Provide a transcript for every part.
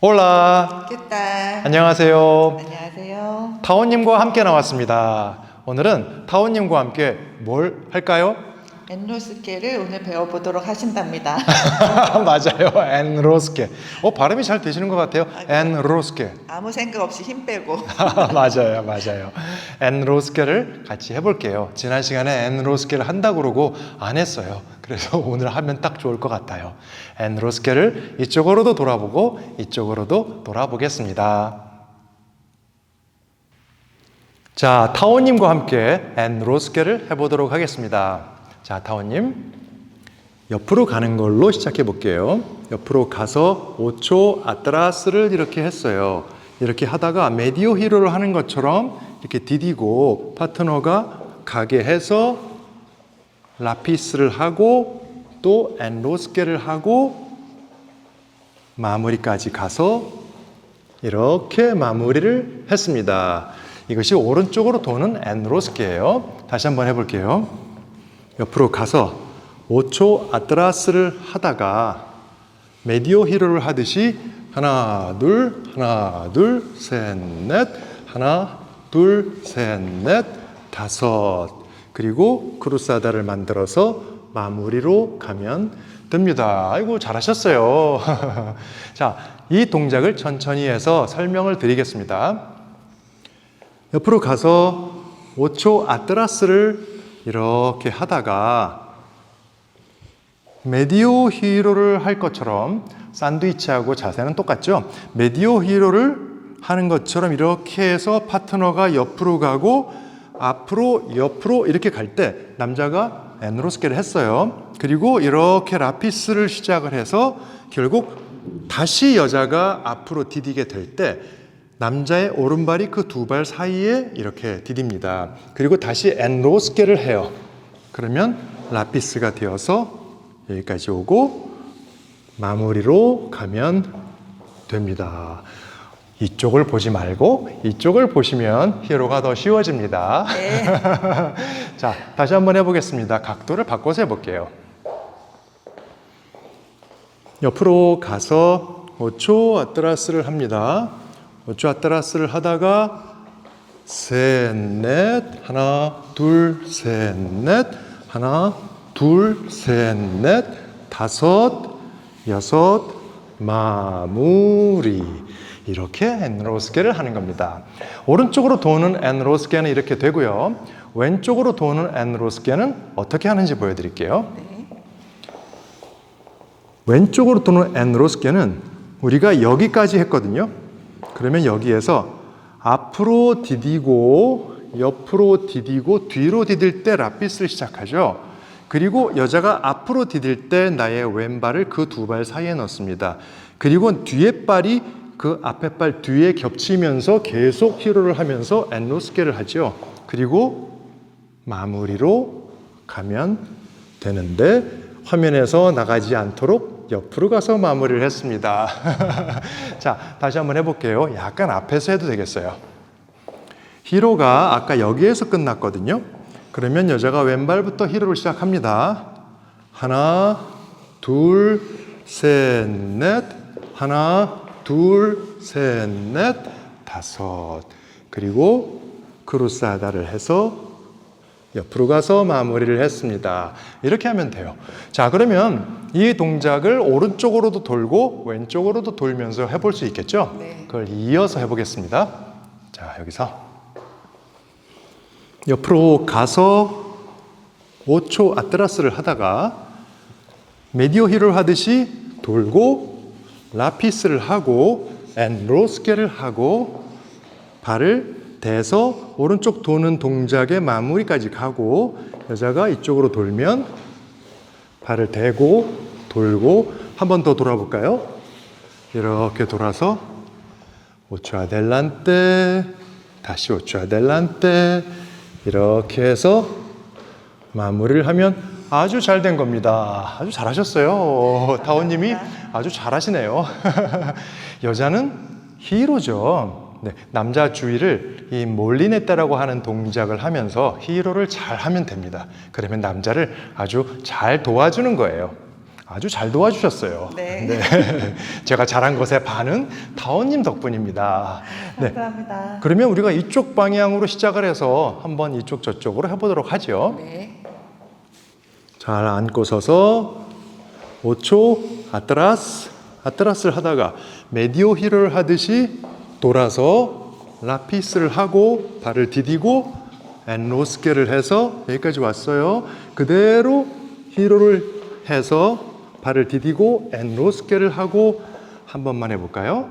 올라 ¿Qué tal? 안녕하세요. 안녕하세요. 타오님과 함께 나왔습니다. 오늘은 타오님과 함께 뭘 할까요? 엔로스케를 오늘 배워보도록 하신답니다. 맞아요. 엔로스케. 어 발음이 잘 되시는 것 같아요. 엔로스케. 아무 생각 없이 힘 빼고. 맞아요, 맞아요. 엔로스케를 같이 해볼게요. 지난 시간에 엔로스케를 한다고 그러고 안 했어요. 그래서 오늘 하면 딱 좋을 것 같아요. 엔로스케를 이쪽으로도 돌아보고 이쪽으로도 돌아보겠습니다. 자, 타오님과 함께 엔로스케를 해보도록 하겠습니다. 자, 타오님. 옆으로 가는 걸로 시작해 볼게요. 옆으로 가서 5초 아트라스를 이렇게 했어요. 이렇게 하다가 메디오 히로를 하는 것처럼 이렇게 디디고 파트너가 가게 해서 라피스를 하고 또 엔로스케를 하고 마무리까지 가서 이렇게 마무리를 했습니다. 이것이 오른쪽으로 도는 엔로스케예요. 다시 한번 해볼게요. 옆으로 가서 5초 아트라스를 하다가 메디오 히로를 하듯이 하나 둘 하나 둘 셋 넷 하나 둘 셋 넷 다섯 그리고 크루사다를 만들어서 마무리로 가면 됩니다. 아이고 잘하셨어요. 자, 이 동작을 천천히 해서 설명을 드리겠습니다. 옆으로 가서 5초 아트라스를 이렇게 하다가 메디오 히로를 할 것처럼 샌드위치하고 자세는 똑같죠? 메디오 히로를 하는 것처럼 이렇게 해서 파트너가 옆으로 가고 앞으로 옆으로 이렇게 갈 때 남자가 엔로스케를 했어요. 그리고 이렇게 라피스를 시작을 해서 결국 다시 여자가 앞으로 디디게 될 때 남자의 오른발이 그 두 발 사이에 이렇게 디딥니다. 그리고 다시 엔로스케를 해요. 그러면 라피스가 되어서 여기까지 오고 마무리로 가면 됩니다. 이쪽을 보지 말고 이쪽을 보시면 히로가 더 쉬워집니다. 네. 자, 다시 한번 해보겠습니다. 각도를 바꿔서 해볼게요. 옆으로 가서 5초 아트라스를 합니다. 5초 아트라스를 하다가 셋, 넷, 하나, 둘, 셋, 넷, 하나, 둘, 셋, 넷, 다섯, 여섯, 마무리. 이렇게 엔로스케를 하는 겁니다. 오른쪽으로 도는 엔로스케는 이렇게 되고요. 왼쪽으로 도는 엔로스케는 어떻게 하는지 보여드릴게요. 네. 왼쪽으로 도는 엔로스케는 우리가 여기까지 했거든요. 그러면 여기에서 앞으로 디디고 옆으로 디디고 뒤로 디딜 때 라피스를 시작하죠. 그리고 여자가 앞으로 디딜 때 나의 왼발을 그 두 발 사이에 넣습니다. 그리고 뒤에 발이 그 앞에 발 뒤에 겹치면서 계속 히로를 하면서 엔로스케를 하죠. 그리고 마무리로 가면 되는데 화면에서 나가지 않도록 옆으로 가서 마무리를 했습니다. 자, 다시 한번 해볼게요. 약간 앞에서 해도 되겠어요. 히로가 아까 여기에서 끝났거든요. 그러면 여자가 왼발부터 히로를 시작합니다. 하나, 둘, 셋, 넷, 하나, 둘, 셋, 넷, 다섯. 그리고 크루사다를 해서 옆으로 가서 마무리를 했습니다. 이렇게 하면 돼요. 자, 그러면 이 동작을 오른쪽으로도 돌고 왼쪽으로도 돌면서 해볼 수 있겠죠? 네. 그걸 이어서 해보겠습니다. 자, 여기서 옆으로 가서 5초 아트라스를 하다가 메디오 히를 하듯이 돌고 라피스를 하고 엔로스케를 하고 발을 대서 오른쪽 도는 동작의 마무리까지 가고 여자가 이쪽으로 돌면 발을 대고 돌고 한 번 더 돌아볼까요? 이렇게 돌아서 5초 아델란테 다시 5초 아델란테 이렇게 해서 마무리를 하면 아주 잘 된 겁니다. 아주 잘하셨어요. 타오님이 아주 잘하시네요. 여자는 히로죠. 네, 남자 주위를 이 몰리네따라고 하는 동작을 하면서 히로를 잘 하면 됩니다. 그러면 남자를 아주 잘 도와주는 거예요. 아주 잘 도와주셨어요. 네. 제가 잘한 것의 반은 다원님 덕분입니다. 네. 감사합니다. 그러면 우리가 이쪽 방향으로 시작을 해서 한번 이쪽 저쪽으로 해보도록 하죠. 네. 잘 앉고 서서 5초 아트라스 아트라스를 하다가 메디오 힐을 하듯이 돌아서 라피스를 하고 발을 디디고 엔로스케를 해서 여기까지 왔어요. 그대로 히로를 해서 발을 디디고 엔로스케를 하고 한 번만 해볼까요?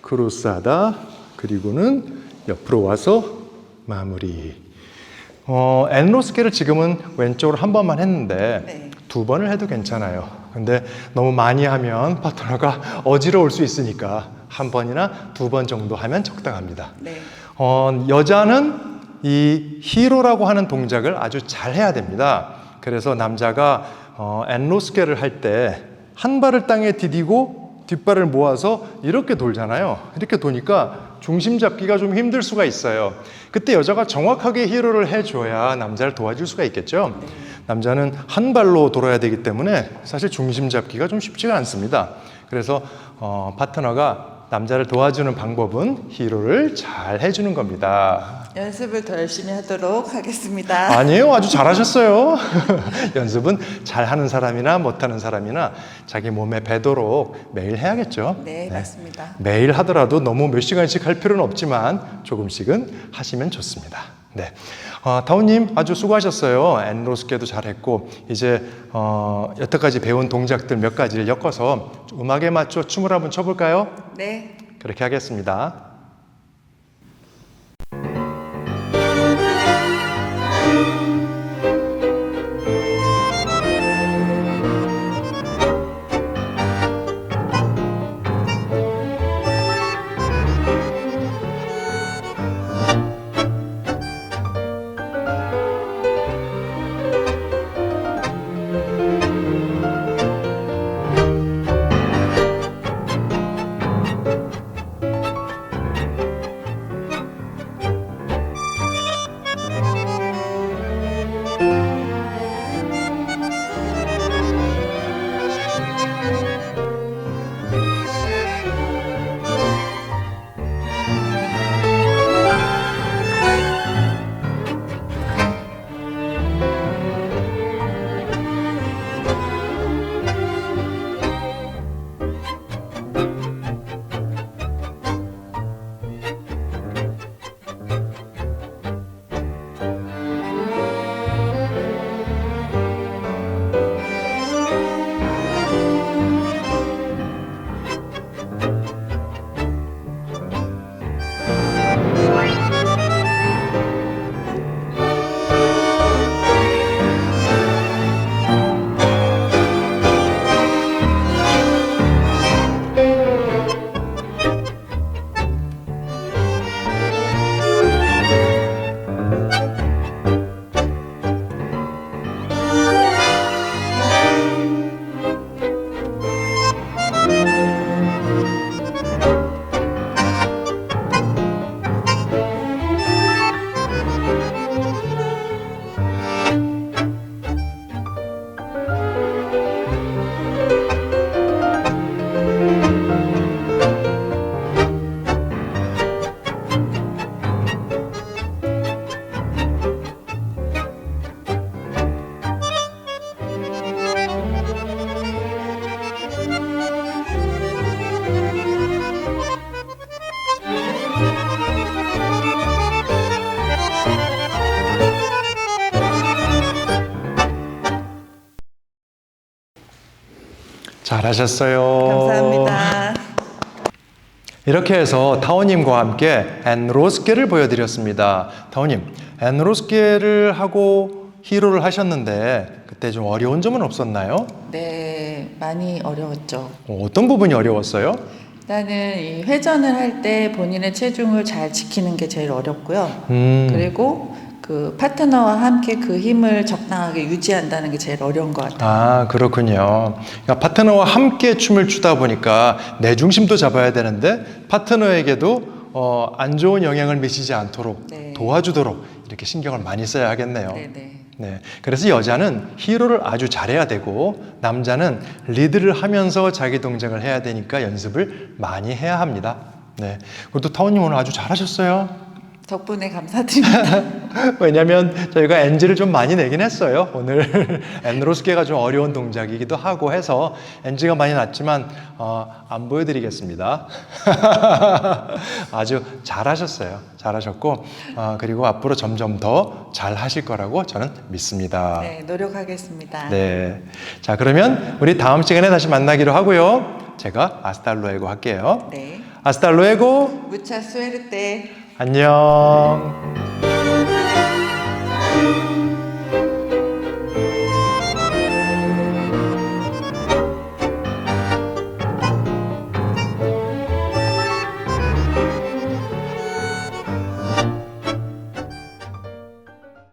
크로스하다 그리고는 옆으로 와서 마무리. 어, 엔로스케를 지금은 왼쪽으로 한 번만 했는데 네. 두 번을 해도 괜찮아요. 근데 너무 많이 하면 파트너가 어지러울 수 있으니까 한 번이나 두 번 정도 하면 적당합니다. 네. 어, 여자는 이 히로라고 하는 동작을 아주 잘 해야 됩니다. 그래서 남자가 어, 엔로스케를 할 때 한 발을 땅에 디디고 뒷발을 모아서 이렇게 돌잖아요. 이렇게 도니까 중심 잡기가 좀 힘들 수가 있어요. 그때 여자가 정확하게 히로를 해줘야 남자를 도와줄 수가 있겠죠. 남자는 한 발로 돌아야 되기 때문에 사실 중심 잡기가 좀 쉽지가 않습니다. 그래서 어, 파트너가 남자를 도와주는 방법은 히로를 잘 해주는 겁니다. 연습을 더 열심히 하도록 하겠습니다. 아니에요, 아주 잘하셨어요. 연습은 잘하는 사람이나 못하는 사람이나 자기 몸에 배도록 매일 해야겠죠. 네, 맞습니다. 매일 하더라도 너무 몇 시간씩 할 필요는 없지만 조금씩은 하시면 좋습니다. 네. 어, 다운님 아주 수고하셨어요. 엔로스케도 잘했고 이제 어, 여태까지 배운 동작들 몇 가지를 엮어서 음악에 맞춰 춤을 한번 춰볼까요? 네. 그렇게 하겠습니다. 잘하셨어요. 감사합니다. 이렇게 해서 타오님과 함께 엔로스케를 보여드렸습니다. 타오님, 엔로스케를 하고 히로를 하셨는데 그때 좀 어려운 점은 없었나요? 네, 많이 어려웠죠. 어, 어떤 부분이 어려웠어요? 일단은 이 회전을 할 때 본인의 체중을 잘 지키는 게 제일 어렵고요. 음, 그리고 그 파트너와 함께 그 힘을 적당하게 유지한다는 게 제일 어려운 것 같아요. 아 그렇군요. 그러니까 파트너와 함께 춤을 추다 보니까 내 중심도 잡아야 되는데 파트너에게도 어, 안 좋은 영향을 미치지 않도록 네. 도와주도록 이렇게 신경을 많이 써야 하겠네요. 네네. 네. 그래서 여자는 히로를 아주 잘해야 되고 남자는 리드를 하면서 자기 동작을 해야 되니까 연습을 많이 해야 합니다. 네. 그리고 또 타원님 오늘 아주 잘하셨어요. 덕분에 감사드립니다. 왜냐면 저희가 NG를 좀 많이 내긴 했어요. 오늘 엔로스케가 좀 어려운 동작이기도 하고 해서 NG가 많이 났지만 어, 안 보여드리겠습니다. 아주 잘하셨어요. 잘하셨고 어, 그리고 앞으로 점점 더 잘하실 거라고 저는 믿습니다. 네, 노력하겠습니다. 네. 자 그러면 우리 다음 시간에 다시 만나기로 하고요. 제가 아스탈로에고 할게요. 네. 아스탈로에고 무차 수에르 때 안녕.